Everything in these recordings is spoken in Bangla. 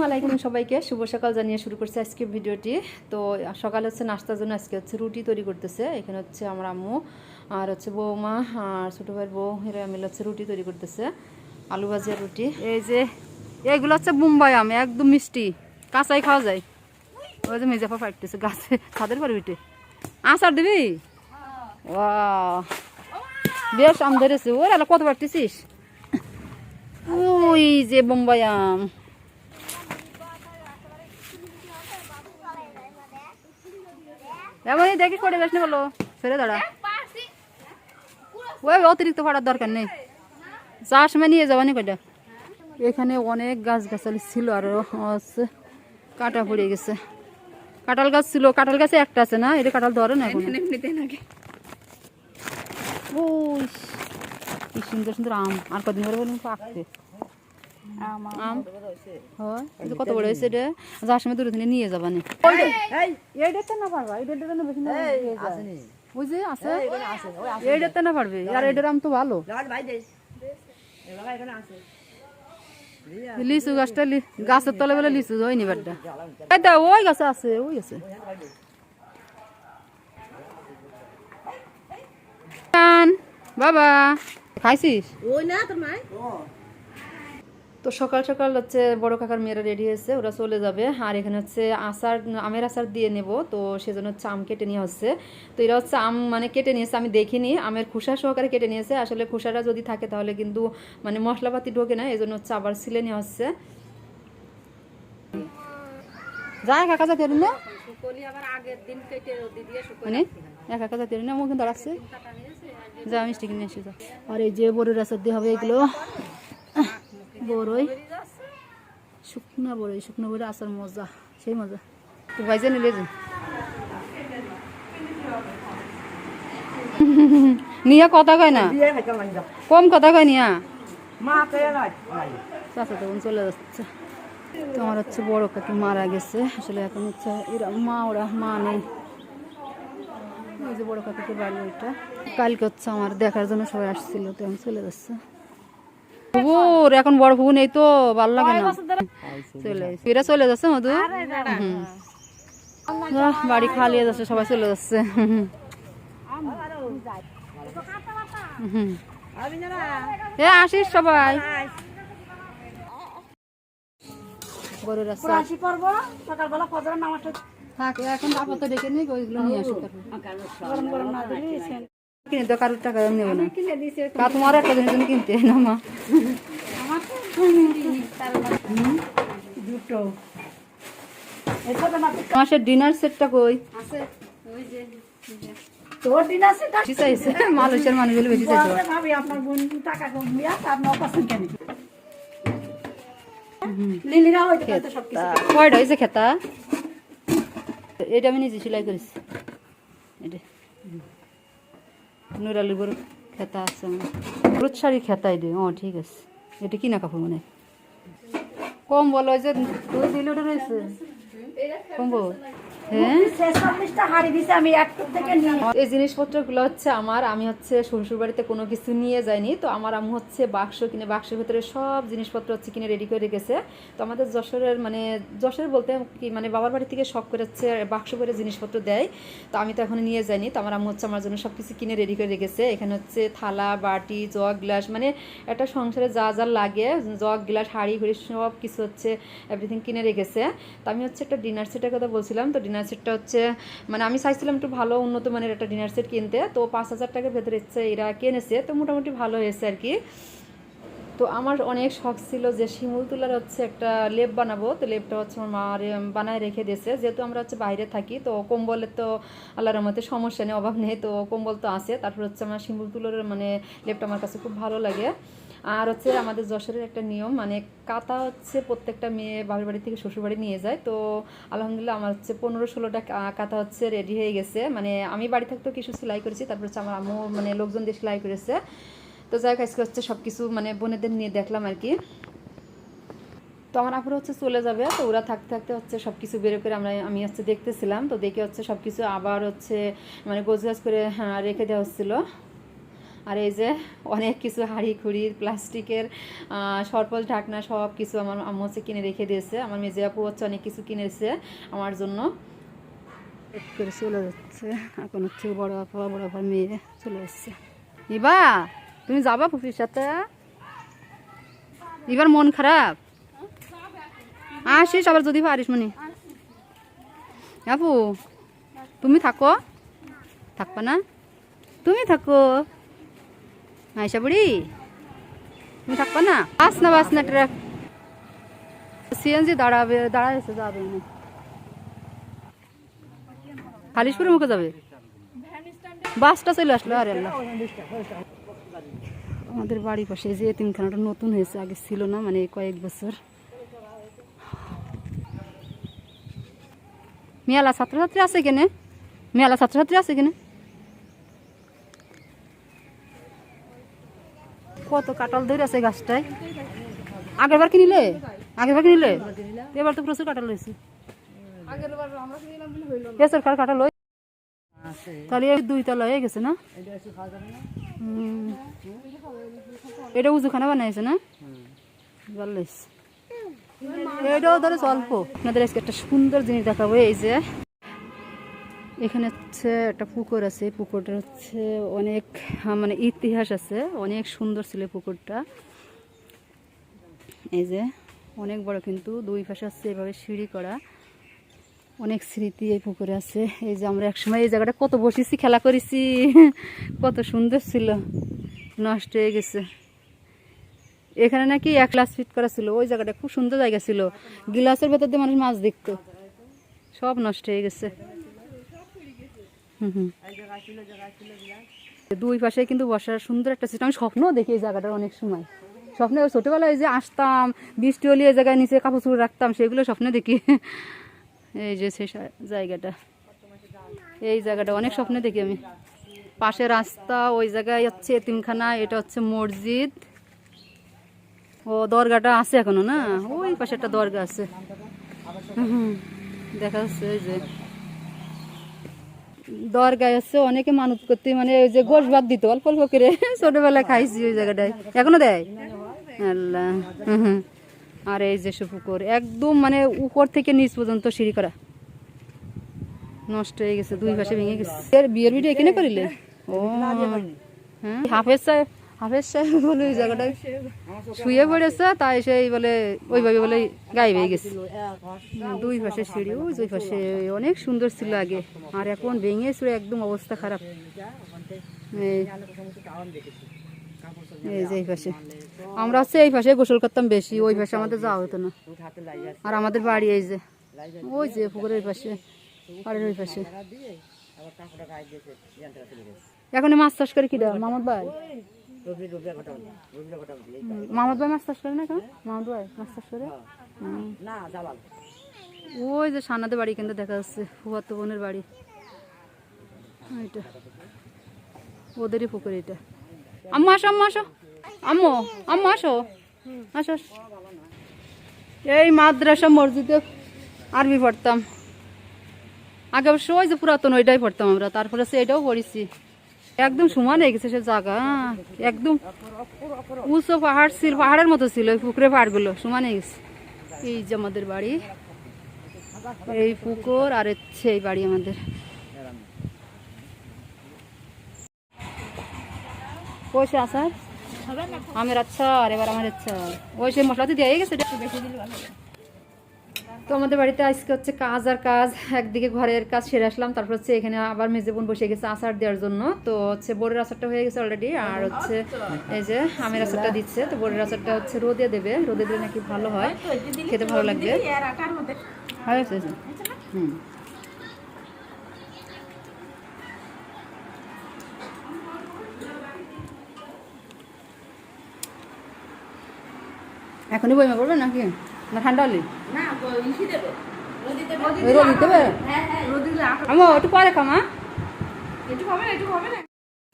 মানে? সবাইকে, শুভ সকাল জানিয়ে শুরু করছে আজকে ভিডিওটি। তো সকালে হচ্ছে নাস্তার জন্য আজকে হচ্ছে রুটি তৈরি করতেছে। এখানে হচ্ছে আমার আম্মু আর হচ্ছে বৌমা আর ছোটো ভাইয়ের বউ, এরা হচ্ছে রুটি তৈরি করতেছে। আলু ভাজি আর রুটি। এই যে এইগুলো হচ্ছে মুম্বাই আম, একদম মিষ্টি। কাঁচাই খাওয়া যায়। ওই যে মেজাফা ফাটতেছে গাছে, ছাদের পরে উঠে। আচার দিবি? ওয়া বেশ আম ধরেছে। ওর এলা কত পারতেছিস? ওই যে বোম্বাই আম। এমনই দেখি করে বেশ না বলো। ফেরে দাঁড়া। ওই অতিরিক্ত ফাটার দরকার নেই। যাওয়ার সময় নিয়ে যাবানি কয়টা? এখানে অনেক গাছ গাছালি ছিল আর হচ্ছে কাটা পড়ে গেছে। কাঁঠাল গাছ ছিল কাঁঠাল গাছে একটা আছে না? এটা কাঁঠাল ধরে না এখন? কি সুন্দর সুন্দর আম। আর কদিন পরে বলুন পাকতে আম হয় কত বড় হয়েছে এটা? সময় দূরে নিয়ে যাবানি এইটাতে না পারবা এইটাতে না বেশি না আছে? এইটাতে না পারবে আর এটার আম তো ভালো। লিচু গাছটা লি- গাছের তলে বলে লিচু হয়নি বাড্ডা এই ওই গাছে আছে ওই আছে। বাবা খাইছিস? ওই না তোর মাই তো সকাল সকাল হচ্ছে বড় কাকার মেয়েরা রেডি হয়েছে ওরা চলে যাবে। আর এখানে হচ্ছে আচার আমের আচার দিয়ে নেব তো সেজন্য হচ্ছে আম কেটে নিয়ে হচ্ছে। তো এরা হচ্ছে আম মানে কেটে নিয়েছে আমি দেখিনি। আমের খোসা সহকারে কেটে নিয়েছে। আসলে খোসাটা যদি থাকে তাহলে কিন্তু মানে মশলাপাতি ঢোকে না এই জন্য হচ্ছে আবার সিলে নিয়ে হচ্ছে। যায় কাকা যা তেরুন না কলি আবার আগের দিন কেটে রোদি দিয়ে শুকো মানে? একা কাকা তেরুন না মুখ দাঁড়াচ্ছে যা মিষ্টি কিনে এসে যা আর এই যে বড়ের আচার দিয়ে হবে এগুলো। বড়ই শুকনো বড়ই শুকনো বড়ি আসার মজা সেই মজা। তো ভাইজে নিলে যে। নিয়া কথা কয় না। কম কথা কয় নিয়া। চাচা তখন চলে যাচ্ছে। তোমার হচ্ছে বড় কাকি মারা গেছে। আসলে এখন হচ্ছে এরা মা ওরা মা নেই। ওই যে বড় কাকুকে বাড়ি ওইটা। কালকে হচ্ছে আমার দেখার জন্য সবাই আসছিল তো আমি চলে যাচ্ছে। ফুবুর এখন বড় ফুবু নেই তো ভালো লাগে না। চলে। এরা চলে যাচ্ছে মধু? বাড়ি খালিয়ে যাচ্ছে সবাই চলে যাচ্ছে। এ আসিস সবাই। রাস্তা। আসি পড়ব সকালবেলা ফজরের নামাজটা থাক এখন আপাতত ডেকে নিই ওইগুলো নিয়ে আসো গরম গরম না কিনে তো কারোর টাকা নেব না। কিনে দিছে কা তোমার একটা জিনিস তুমি কিনতে না মা দুটো। মাসের ডিনার সেটটা কই? আছে ওই যে তোর দিন আছে টাকা বেশি মালয়েশিয়ার মানুষগুলো বেশি চাইছে। আপনার বোন টাকা কেন। কয়টা হয়েছে খেতা? এটা আমি নিজে সেলাই করেছি। এটা। নুরালির বড় খেতা আছে হলুদ শাড়ি খেতাই দিই। ও ঠিক আছে। এটা কিনা কাপড় মানে কম বলো যে দুই দিলে কম বল। হ্যাঁ? এই জিনিসপত্রগুলো হচ্ছে আমার আমি হচ্ছে শ্বশুর বাড়িতে কোনো কিছু নিয়ে যাইনি তো আমার আম্মু হচ্ছে বাক্স কিনে বাক্সের ভিতরে সব জিনিসপত্র হচ্ছে কিনে রেডি করে রেখেছে। তো আমাদের যশোরের মানে যশোর বলতে কি মানে বাবার বাড়ি থেকে শখ করে হচ্ছে বাক্স করে জিনিসপত্র দেয়। তো আমি তো এখন নিয়ে যাইনি তো আমার আম্মু হচ্ছে আমার জন্য সব কিছু কিনে রেডি করে রেখেছে। এখানে হচ্ছে থালা বাটি জগ গ্লাস মানে একটা সংসারে যা যা লাগে জগ গ্লাস হাঁড়ি ঘড়ি সব কিছু হচ্ছে এভরিথিং কিনে রেখেছে। তো আমি হচ্ছে একটা ডিনার সেটের কথা বলছিলাম তো ডিনার সেটটা হচ্ছে মানে আমি চাইছিলাম একটু ভালো, উন্নত মানের একটা ডিনার সেট কিনতে। তো পাঁচ হাজার টাকার ভেতরে ইচ্ছে, এরা কিনেছে, তো মোটামুটি ভালো হয়েছে আর কি। তো আমার অনেক শখ ছিল যে শিমুল তুলার হচ্ছে একটা লেপ বানাবো। তো লেপটা হচ্ছে আমার মা বানায় রেখে দিয়েছে। যেহেতু আমরা হচ্ছে বাইরে থাকি, তো কম্বলের তো আল্লাহর মতে সমস্যা নেই, অভাব নেই। তো কম্বল তো আছে। তারপর হচ্ছে আমার শিমুল তুলার মানে লেপটা আমার কাছে খুব ভালো লাগে। আর হচ্ছে আমাদের যশোরের একটা নিয়ম মানে কাতা হচ্ছে প্রত্যেকটা মেয়ে বাবার বাড়ি থেকে শ্বশুর বাড়ি নিয়ে যায়। তো আলহামদুলিল্লাহ আমার হচ্ছে পনেরো ষোলোটা কাতা হচ্ছে রেডি হয়ে গেছে। মানে আমি বাড়ি থাকতেও কিছু সেলাই করেছি তারপর হচ্ছে আমার আম্মু মানে লোকজন দিয়ে সেলাই করেছে। তো যাই হোক আজকে হচ্ছে সব কিছু মানে বোনেদের নিয়ে দেখলাম আর কি। তো আমার আপুরা হচ্ছে চলে যাবে তো ওরা থাকতে থাকতে হচ্ছে সব কিছু বের করে আমরা আমি হচ্ছে দেখতেছিলাম। তো দেখে হচ্ছে সব কিছু আবার হচ্ছে মানে গোছগাছ করে হ্যাঁ, রেখে দেওয়া হচ্ছিল। আর এই যে অনেক কিছু হাঁড়ি খুঁড়ি, প্লাস্টিকের সরপল, ঢাকনা সব কিছু আমার আম্মু হচ্ছে কিনে রেখে দিয়েছে। আমার মেজে আপু হচ্ছে অনেক কিছু কিনেছে আমার জন্য। করে চলে যাচ্ছে। এখন হচ্ছে বড় আপা বড় আপা মেয়ে চলে যাচ্ছে ইবা, তুমি যাবা পুপির সাথে? এবার মন খারাপ? আসিস, আবার যদি পারিস মনি। আপু, তুমি থাকো। থাকবা না? তুমি থাকো। আয়সা বুড়ি, তুমি থাকবা না? বাস না বাস না, ট্রাক। সিএনজি দাঁড়াবে দাঁড়াইছে যাবে না খালিশপুরের মুখে যাবে? বাসটা চলে আসলো, আরে আমাদের বাড়ির পাশে যে এতিমখানাটা নতুন হয়েছে, আগে ছিল না মানে কয়েক বছর। মেলা ছাত্রছাত্রী আছে কেনে মেলা ছাত্রছাত্রী আছে কেনে কত কাঁঠাল ধরে আছে গাছটায়? আগের বার কিনিলে? আগের বার কিনিলে? এবার তো প্রচুর কাঁঠাল হয়েছে। সরকার কাঁঠাল হয়ে তাহলে এই দুই তলা হয়ে গেছে না? হুম। এটা উজুখানা বানাইছে না? ভালো লাগছে এটাও ধরে অল্প। আপনাদের আজকে একটা সুন্দর জিনিস দেখাবো এই যে। এখানে হচ্ছে একটা পুকুর আছে পুকুরটা হচ্ছে অনেক মানে ইতিহাস আছে, অনেক সুন্দর ছিল পুকুরটা। এই যে, অনেক বড় কিন্তু, দুই পাশে আছে এভাবে সিঁড়ি করা। অনেক স্মৃতি এই পুকুরে আছে। এই যে আমরা একসময় এই জায়গাটা কত বসেছি, খেলা করেছি, কত সুন্দর ছিল, নষ্ট হয়ে গেছে। এখানে নাকি এক গ্লাস ফিট করা ছিল, ওই জায়গাটা খুব সুন্দর জায়গা ছিল। গিলাসের ভেতর দিয়ে মানুষ মাছ দেখতো। সব নষ্ট হয়ে গেছে। দুই পাশে কিন্তু বসার সুন্দর একটা সিস্টেম আমি স্বপ্নও দেখি এই জায়গাটার অনেক সময়। স্বপ্নে ছোটোবেলায় যে আসতাম বৃষ্টি হলে এই জায়গায় নিচে কাপড় চুপড় রাখতাম সেগুলো স্বপ্নে দেখি। এই যে সে জায়গাটা। এই জায়গাটা অনেক স্বপ্নে দেখি আমি। পাশে রাস্তা ওই জায়গায় হচ্ছে এতিমখানা এটা হচ্ছে মসজিদ। ও দরগাটা আছে এখনও না? ওই পাশে একটা দরগা আছে। দেখা যাচ্ছে এই যে। দরগায় হচ্ছে অনেকে মানত করতে মানে ওই যে গোস ভাত দিত, অল্প অল্প করে ছোটবেলায় খাইছি ওই জায়গাটায়। এখনও দেয়? আল্লাহ, হুম। আর এই যে পুকুর, একদম মানে উপর থেকে নিচ পর্যন্ত সিঁড়ি করা। নষ্ট হয়ে গেছে, দুই পাশে ভেঙে গেছে। বিয়ের ভিডিও এখানে করিলে? ও হ্যাঁ হাফেজ সাহেব হাফেজ সাহেব বলে ওই জায়গাটায় শুয়ে পড়েছে, তাই সেই বলে, ওইভাবে বলে গায়ে হয়ে গেছে। দুই পাশে সিঁড়ি, ওই দুই পাশে অনেক সুন্দর ছিল আগে। আর এখন ভেঙে ছিল একদম অবস্থা খারাপ। এই যে এই পাশে। আমরা হচ্ছে এই পাশে গোসল করতাম বেশি, ওই পাশে আমাদের যাওয়া হতো না। আর আমাদের বাড়ি এই যে, ওই যে পুকুরের ওই পাশে আর ওই পাশে। এখন মাছ চাষ করে কি দেওয়া মামদ ভাই মামদ ভাই মাছ করে না এখন? মামদ ভাই মাছ চাষ করে? হুম। ওই যে বাড়ি কিন্তু দেখা যাচ্ছে ফুয়াতো বোনের বাড়ি। এটা ওদেরই পুকুর এটা আম্মা আসো আম্মা আসো। আম্মু আম্মা আসো। আসো আসো। এই মাদ্রাসা মসজিদে আরবি পড়তাম। আগে অবশ্য ওই যে পুরাতন ওইটাই পড়তাম আমরা তারপরে সে এটাও পড়েছি। একদম সমান হয়ে গেছে সে জায়গা হ্যাঁ, একদম উঁচু পাহাড় ছিল পাহাড়ের মতো ছিল ওই পুকুরে পাহাড়গুলো সমান হয়ে গেছে। এই যে আমাদের বাড়ি এই পুকুর আর হচ্ছে এই বাড়ি আমাদের। পয়সা আসার? আমের আচ্ছা আর এবার আমার আচ্ছা ওই সে মশলা তো দিয়ে গেছে বেশি। তো আমাদের বাড়িতে আজকে হচ্ছে কাজ আর কাজ একদিকে ঘরের কাজ সেরে আসলাম তারপর হচ্ছে এখানে আবার মেজে বোন বসে গেছে আচার দেওয়ার জন্য। তো হচ্ছে বোরের আচারটা হয়ে গেছে অলরেডি আর হচ্ছে এই যে আমের আচারটা দিচ্ছে তো বোরের আচারটা হচ্ছে রোদে দেবে রোদে দিলে নাকি ভালো হয় খেতে ভালো লাগবে। হয়েছে? হুম। এখনই বইমা করবে নাকি? না ঠান্ডা হলে? রোদ দিতে হবে আমো একটু পরে খামা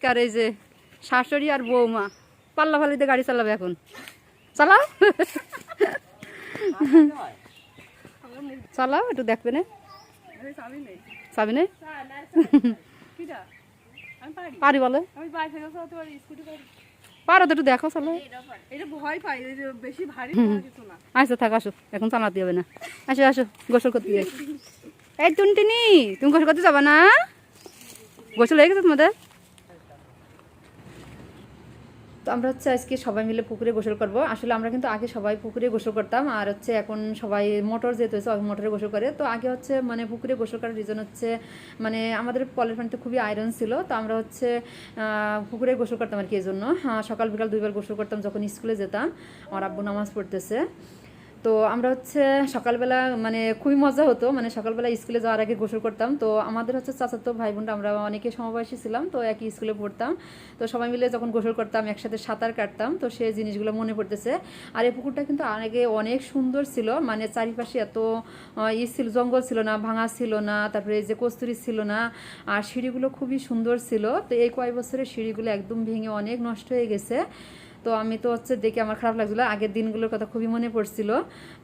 আর এই যে শাশুড়ি আর বৌমা পাল্লা ফালিতে গাড়ি চালাবে এখন। চালাও। চালাও একটু দেখবে না? চাবি নেই। পারি। বলে? আমি বাইরে স্কুটি পারি তো একটু দেখো চালো আসো থাক আসো। এখন চালাতে হবে না। আসো আসো গোসল করতে যাই এই টুনটিনি তুমি গোসল করতে যাবা না? গোসল হয়ে গেছে তোমাদের? তো আমরা হচ্ছে আজকে সবাই মিলে পুকুরে গোসল করব। আসলে আমরা কিন্তু আগে সবাই পুকুরে গোসল করতাম আর হচ্ছে এখন সবাই মোটর যেহেতু সবাই মোটরে গোসল করে। তো আগে হচ্ছে মানে পুকুরে গোসল করার রিজন হচ্ছে মানে আমাদের কলের পানিতে খুবই আয়রন ছিল, তো আমরা হচ্ছে পুকুরে গোসল করতাম আর কি এই জন্য সকাল বিকাল দুইবার গোসল করতাম যখন স্কুলে যেতাম। আর আব্বু নামাজ পড়তেছে। তো আমরা হচ্ছে সকালবেলা মানে খুবই মজা হতো মানে সকালবেলা স্কুলে যাওয়ার আগে গোসল করতাম। তো আমাদের হচ্ছে চাচাতো ভাই বোনটা আমরা অনেকে সমবয়সী ছিলাম, তো একই স্কুলে পড়তাম। তো সবাই মিলে যখন গোসল করতাম, একসাথে সাঁতার কাটতাম, তো সেই জিনিসগুলো মনে পড়তেছে। আর এই পুকুরটা কিন্তু আগে অনেক সুন্দর ছিল মানে চারিপাশে এত ই ছিল, জঙ্গল ছিল না, ভাঙা ছিল না, তারপরে যে কস্তুরি ছিল না, আর সিঁড়িগুলো খুবই সুন্দর ছিল। তো এই কয়েক বছরের সিঁড়িগুলো একদম ভেঙে অনেক নষ্ট হয়ে গেছে। তো আমি তো হচ্ছে দেখে আমার খারাপ লাগছিল আগের দিনগুলোর কথা খুবই মনে পড়ছিল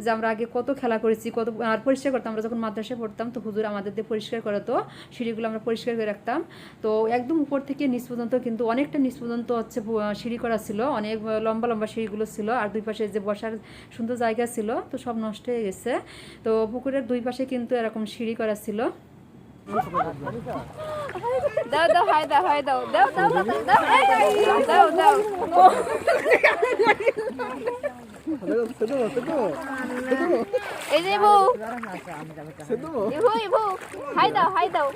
যে আমরা আগে কত খেলা করেছি কত আর পরিষ্কার করতাম আমরা যখন মাদ্রাসায় পড়তাম তো হুজুর আমাদের দিয়ে পরিষ্কার করাতো সিঁড়িগুলো আমরা পরিষ্কার করে রাখতাম তো একদম উপর থেকে নিচ পর্যন্ত কিন্তু অনেকটা নিচ পর্যন্ত হচ্ছে সিঁড়ি করা ছিল অনেক লম্বা লম্বা সিঁড়িগুলো ছিল আর দুই পাশে যে বসার সুন্দর জায়গা ছিল তো সব নষ্ট হয়ে গেছে তো পুকুরের দুই পাশে কিন্তু এরকম সিঁড়ি করা ছিল দাও দাও হাই দাও হাই দাও দাও দাও দাও দাও দাও এই যে বউ। ইভু ইভু হাই দাও হাই দাও।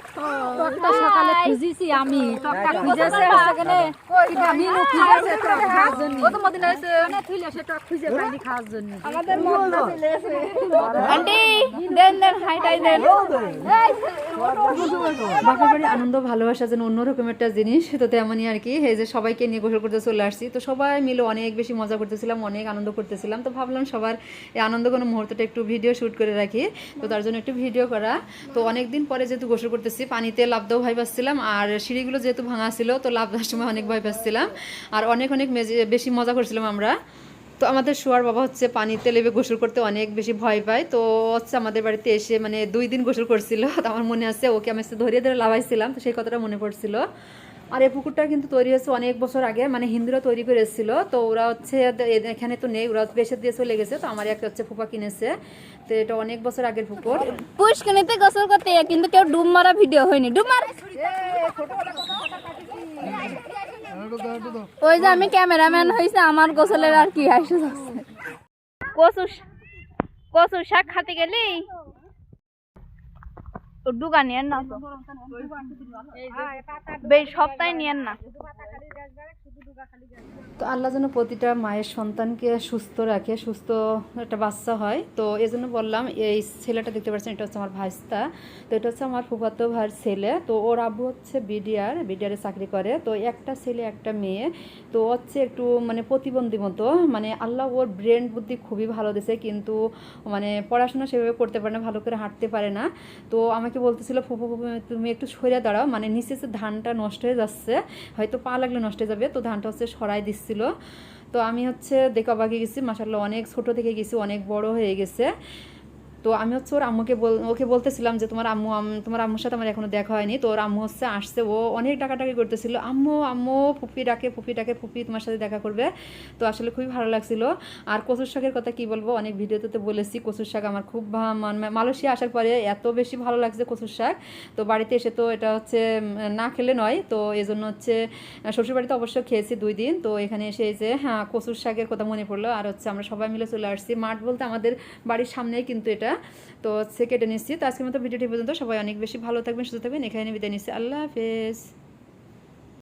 টকটা সকালে খুঁজিছি আমি। টকটা খুঁজেছে সেখানে। খুঁজেছে টক খাওয়ার জন্য। কত মদিনা হয়েছে ওখানে থুইলে সে টক খুঁজে পাইনি খাওয়ার জন্য। আন্টি দেন দেন হাই টাই দেন। বাপের বাড়ির আনন্দ ভালোবাসা যেন অন্যরকম একটা জিনিস। তো তেমনই আর কি। এই যে সবাইকে নিয়ে গোসল করতে চলে আসছি। তো সবাই মিলে অনেক বেশি মজা করতেছিলাম অনেক আনন্দ করতেছিলাম। তো ভাবলাম সবার এই আনন্দ কোনো মুহূর্তটা একটু ভিডিও শ্যুট করে রাখি। তো তার জন্য একটু ভিডিও করা। তো অনেক দিন পরে যেহেতু গোসল করতেছি, পানিতে লাভ দেওয়া ভয় পাচ্ছিলাম। আর সিঁড়িগুলো যেহেতু ভাঙা ছিল, তো লাভ দেওয়ার সময় অনেক ভয় পাচ্ছিলাম। আর অনেক অনেক বেশি মজা করছিলাম আমরা। তো আমাদের শোয়ার বাবা হচ্ছে পানিতে লেবে গোসল করতে অনেক বেশি ভয় পায়। তো হচ্ছে আমাদের বাড়িতে এসে মানে দুই দিন গোসল করছিল। তো আমার মনে আছে, ওকে আমি ধরিয়ে ধরে লাভাইছিলাম তো সেই কথাটা মনে পড়ছিল। আর এই পুকুরটা কিন্তু তৈরি হয়েছে অনেক বছর আগে মানে হিন্দুরা তৈরি করে এসেছিল। তো ওরা হচ্ছে এখানে তো নেই ওরা বেসে দিয়ে চলে গেছে। তো আমার একটা হচ্ছে ফুপা কিনেছে। তো এটা অনেক বছর আগের পুকুর। পুষ্কনিতে গোসল করতে কিন্তু কেউ ডুব মারা ভিডিও হয়নি। ডুব মার। ওই যে আমি ক্যামেরাম্যান হয়েছে আমার গোসলের আর কি হাসি কচু কচু শাক খাতে গেলি? ডুগা নিয়েন না তো? বেশ সপ্তাহে নিয়েন না। তো আল্লাহ যেন প্রতিটা মায়ের সন্তানকে সুস্থ রাখে সুস্থ একটা বাচ্চা হয়। তো এই জন্য বললাম এই ছেলেটা দেখতে পাচ্ছেন এটা হচ্ছে আমার ভাইস্তা। তো এটা হচ্ছে আমার ফুফাতো ভাইয়ের ছেলে। তো ওর আব্বু হচ্ছে বিডিআর বিডিআরে চাকরি করে। তো একটা ছেলে একটা মেয়ে। তো ও হচ্ছে একটু মানে প্রতিবন্ধী মতো। মানে আল্লাহ ওর ব্রেন বুদ্ধি খুবই ভালো দিছে। কিন্তু মানে পড়াশোনা সেভাবে করতে পারে না ভালো করে হাঁটতে পারে না। তো আমাকে বলতেছিল, ফুফু ফুফু, তুমি একটু সরে দাঁড়াও। মানে নিচে ধানটা নষ্ট হয়ে যাচ্ছে, হয়তো পা লাগলে নষ্ট হয়ে যাবে, তো ধানটা হচ্ছে সরাই দিচ্ছিল। তো আমি হচ্ছে দেখে অবাকে গেছি মাসাল্লাহ অনেক ছোট থেকে গেছি, অনেক বড় হয়ে গেছে। তো আমি হচ্ছে ওর আম্মুকে বল, ওকে বলতেছিলাম যে তোমার আম্মু তোমার আম্মুর সাথে আমার এখনও দেখা হয়নি। তো ওর আম্মু হচ্ছে আসছে, ও অনেক ডাকাডাকি করতেছিল। আম্মু আম্মু, ফুপি ডাকে ফুপি ডাকে, ফুপি তোমার সাথে দেখা করবে। তো আসলে খুবই ভালো লাগছিল। আর কচুর শাকের কথা কি বলব? অনেক ভিডিওতে তো বলেছি, কচুর শাক আমার খুব মালয়েশিয়া আসার পরে এত বেশি ভালো লাগছে কচুর শাক। তো বাড়িতে এসে তো এটা হচ্ছে না খেলে নয়। তো এই জন্য হচ্ছে শ্বশুর বাড়িতে অবশ্য খেয়েছি দুই দিন। তো এখানে এসে যে হ্যাঁ কচুর শাকের কথা মনে পড়ল। আর হচ্ছে আমরা সবাই মিলে চলে আসছি। মাঠ বলতে আমাদের বাড়ির সামনেই কিন্তু এটা। তো সেকেটে কেটে নিচ্ছি। তো আজকের মতো ভিডিওটি পর্যন্ত। সবাই অনেক বেশি ভালো থাকবেন, সুস্থ থাকবেন। এখানে বিদায় নিচ্ছি। আল্লাহ হাফেজ।